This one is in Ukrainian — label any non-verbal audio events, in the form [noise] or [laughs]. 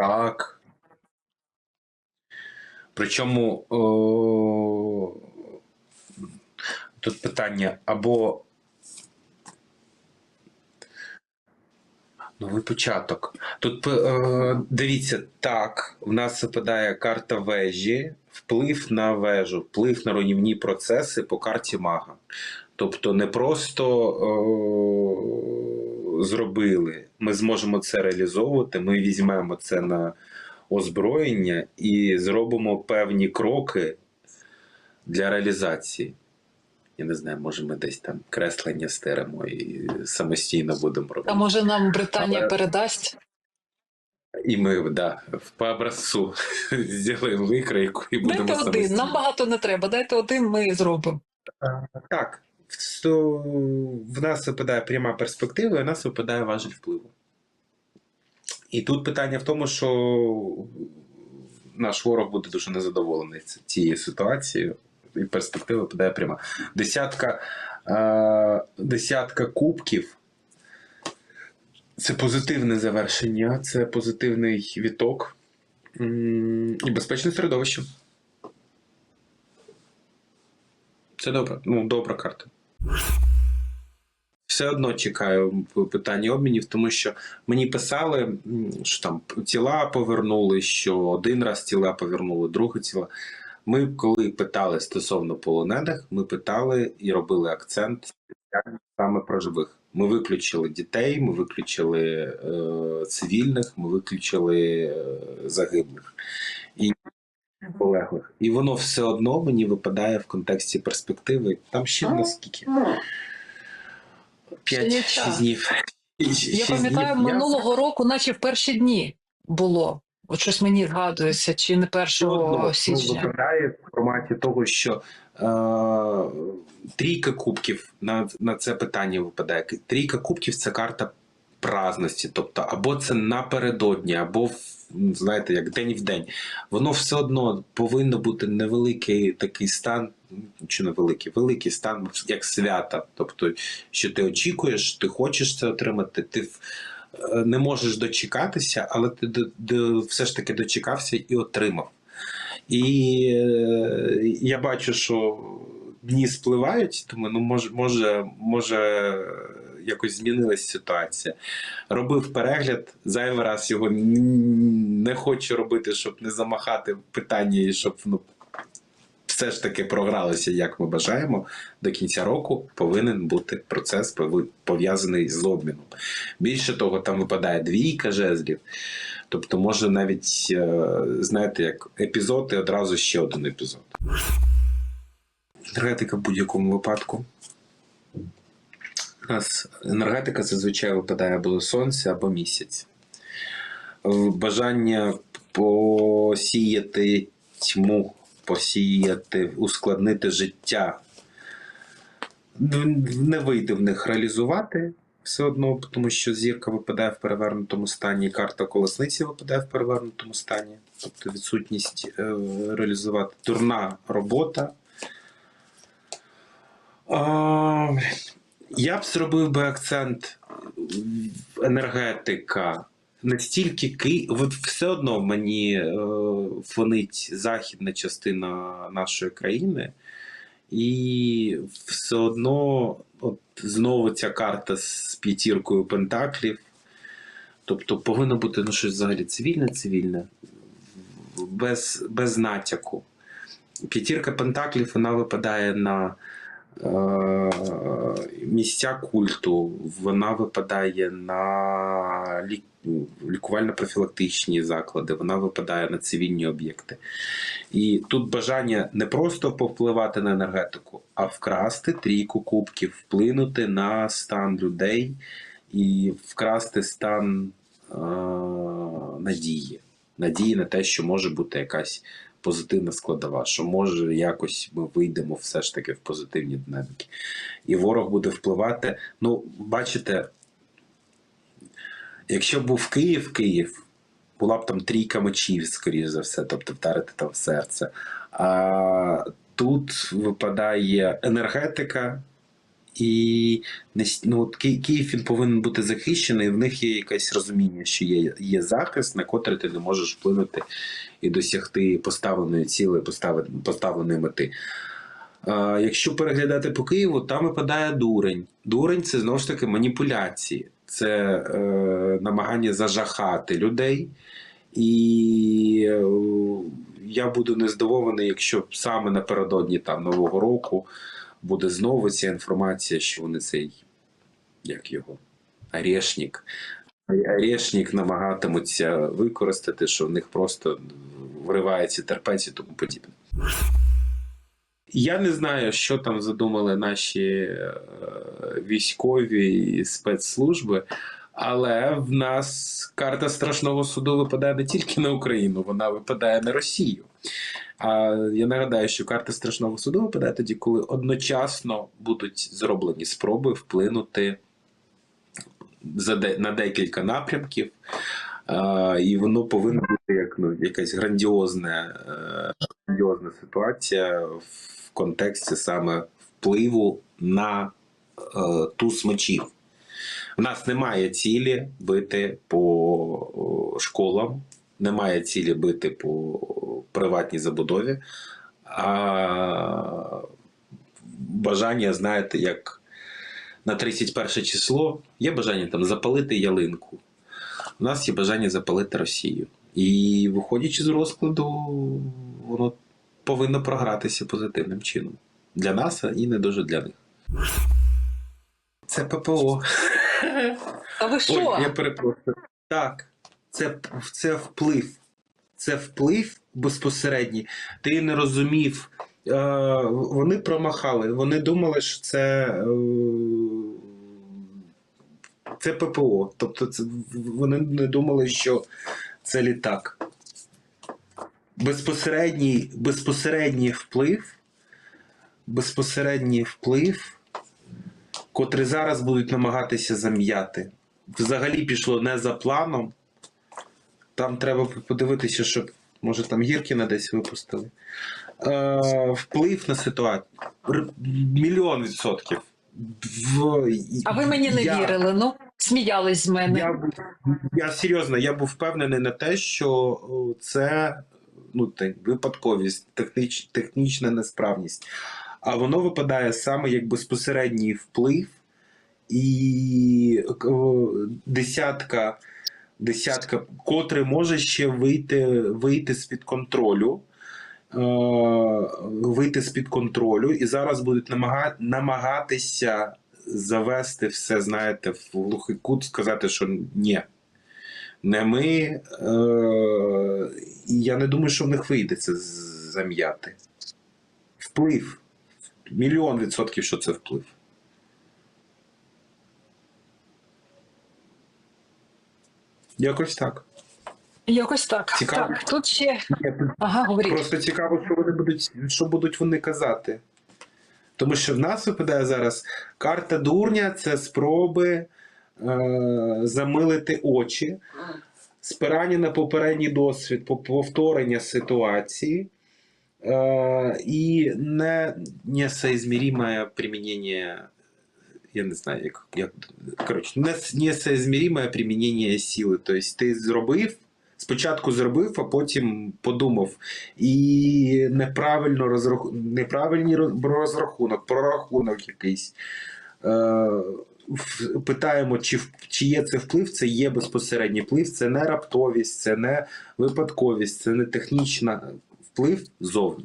Так. Причому о, тут питання або новий початок. Тут е, дивіться, так, в нас випадає карта вежі, вплив на вежу, вплив на руйнівні процеси по карті мага. Тобто не просто о, зробили, ми зможемо це реалізовувати, ми візьмемо це на озброєння і зробимо певні кроки для реалізації. Я не знаю, може ми десь там креслення стеремо і самостійно будемо робити. А може нам Британія Але- передасть? І ми да, по образцу [laughs] зробимо викройку і будемо Дайте один, нам багато не треба. Дайте один, ми зробимо. Так, в нас випадає пряма перспектива, і в нас випадає важіль впливу. І тут питання в тому, що наш ворог буде дуже незадоволений цією ситуацією, і перспектива випадає пряма. Десятка, е, десятка кубків. Це позитивне завершення, це позитивний віток і безпечне середовище. Це добре. Ну, добра карта. Все одно чекаю питання обмінів, тому що мені писали, що там тіла повернули, що один раз тіла повернули, друге тіла. Ми, коли питали стосовно полонених, ми питали і робили акцент саме про живих. Ми виключили дітей, ми виключили е, цивільних, ми виключили е, загиблих і полеглих. І воно все одно мені випадає в контексті перспективи. Там ще в нас скільки? 5-6 днів. Я пам'ятаю, минулого року, наче в перші дні було. От щось мені згадується, чи не 1 ну, січня. випадає в форматі того, що е, трійка кубків на, на це питання випадає. Трійка кубків це карта праздності, тобто або це напередодні, або в- знаєте, як день в день. Воно все одно повинно бути невеликий такий стан, чи невеликий, великий стан, як свята. Тобто, що ти очікуєш, ти хочеш це отримати, ти е, не можеш дочекатися, але ти все ж таки дочекався і отримав. І е, я бачу, що дні спливають, тому ну, може, може, може якось змінилась ситуація. Робив перегляд, зайвий раз його не хочу робити, щоб не замахати питання і щоб ну, все ж таки програлося, як ми бажаємо. До кінця року повинен бути процес пов'язаний з обміном. Більше того, там випадає двійка жезлів. Тобто, може навіть, е, знаєте, як епізод і одразу ще один епізод. Енергетика в будь-якому випадку. У нас енергетика зазвичай випадає або сонце, або місяць. Бажання посіяти тьму, посіяти, ускладнити життя. Не вийде в них реалізувати все одно, тому що зірка випадає в перевернутому стані, карта колесниці випадає в перевернутому стані, тобто відсутність е, реалізувати дурна робота. Я б зробив би акцент енергетика. Не стільки Ки... от все одно мені е, фонить західна частина нашої країни, і все одно от, знову ця карта з п'ятіркою пентаклів. Тобто повинно бути ну, щось взагалі цивільне, цивільне, без, без натяку. П'ятірка пентаклів вона випадає на місця культу, вона випадає на лікувально-профілактичні заклади, вона випадає на цивільні об'єкти. І тут бажання не просто повпливати на енергетику, а вкрасти трійку кубків, вплинути на стан людей і вкрасти стан е, надії. Надії на те, що може бути якась позитивна складова, що може якось ми вийдемо все ж таки в позитивні динаміки. І ворог буде впливати. Ну, бачите, якщо б був Київ, Київ, була б там трійка мечів, скоріш за все, тобто вдарити там в серце. А тут випадає енергетика І ну, от Київ він повинен бути захищений, в них є якесь розуміння, що є, є захист, на котрий ти не можеш вплинути і досягти поставленої цілі, поставленої мети. А, якщо переглядати по Києву, там випадає дурень. Дурень це знову ж таки маніпуляції, це е, намагання зажахати людей. І е, я буду нездивований, якщо саме напередодні там Нового року буде знову ця інформація, що вони цей, як його, Орешник. Орешник намагатимуться використати, що в них просто вривається терпець і тому подібне. Я не знаю, що там задумали наші е, військові і спецслужби, але в нас карта страшного суду випадає не тільки на Україну, вона випадає на Росію. А я нагадаю, що карта страшного суду випадає тоді, коли одночасно будуть зроблені спроби вплинути на декілька напрямків. І воно повинно бути як ну, якась грандіозна, е, грандіозна ситуація в контексті саме впливу на е, туз мечів. У нас немає цілі бити по школам, немає цілі бити по приватній забудові, а бажання, знаєте, як на 31 число є бажання там запалити ялинку. У нас є бажання запалити Росію. І виходячи з розкладу, воно повинно програтися позитивним чином. Для нас і не дуже для них. Це ППО. А ви що? Ой, я перепрошую. Так, це, це вплив. Це вплив безпосередній. Ти не розумів. Е, вони промахали. Вони думали, що це. Е, це ППО. Тобто це, вони не думали, що це літак. Безпосередній, безпосередній вплив. Безпосередній вплив, котрий зараз будуть намагатися зам'яти взагалі пішло не за планом. Там треба подивитися, щоб може там Гіркіна десь випустили. Е, вплив на ситуацію. Мільйон відсотків. В, А ви мені не я, вірили, ну сміялись з мене. Я, я серйозно, я був впевнений на те, що це ну, те, випадковість, техніч, технічна несправність. А воно випадає саме як безпосередній вплив і десятка, десятка, котрий може ще вийти, вийти з-під контролю. е, Вийти з-під контролю, і зараз будуть намага- намагатися завести все, знаєте, в глухий кут, сказати, що ні. Не ми. Е- я не думаю, що в них вийде це зам'яти. Вплив. Мільйон відсотків, що це вплив. Якось так. Якось так. Цікаво. Так, тут ще. Ага, говоріть. Просто цікаво, що вони будуть, що будуть вони казати. Тому що в нас випадає зараз карта дурня це спроби е, замилити очі, спирання на попередній досвід, повторення ситуації е, і не несоизмеримое применение, я не знаю, як, як коротше, не, несоизмеримое применение сили. Тобто ти зробив, спочатку зробив, а потім подумав. І неправильно розрах... неправильний розрахунок, прорахунок якийсь. Е, питаємо, чи, чи є це вплив, це є безпосередній вплив, це не раптовість, це не випадковість, це не технічна вплив зовні.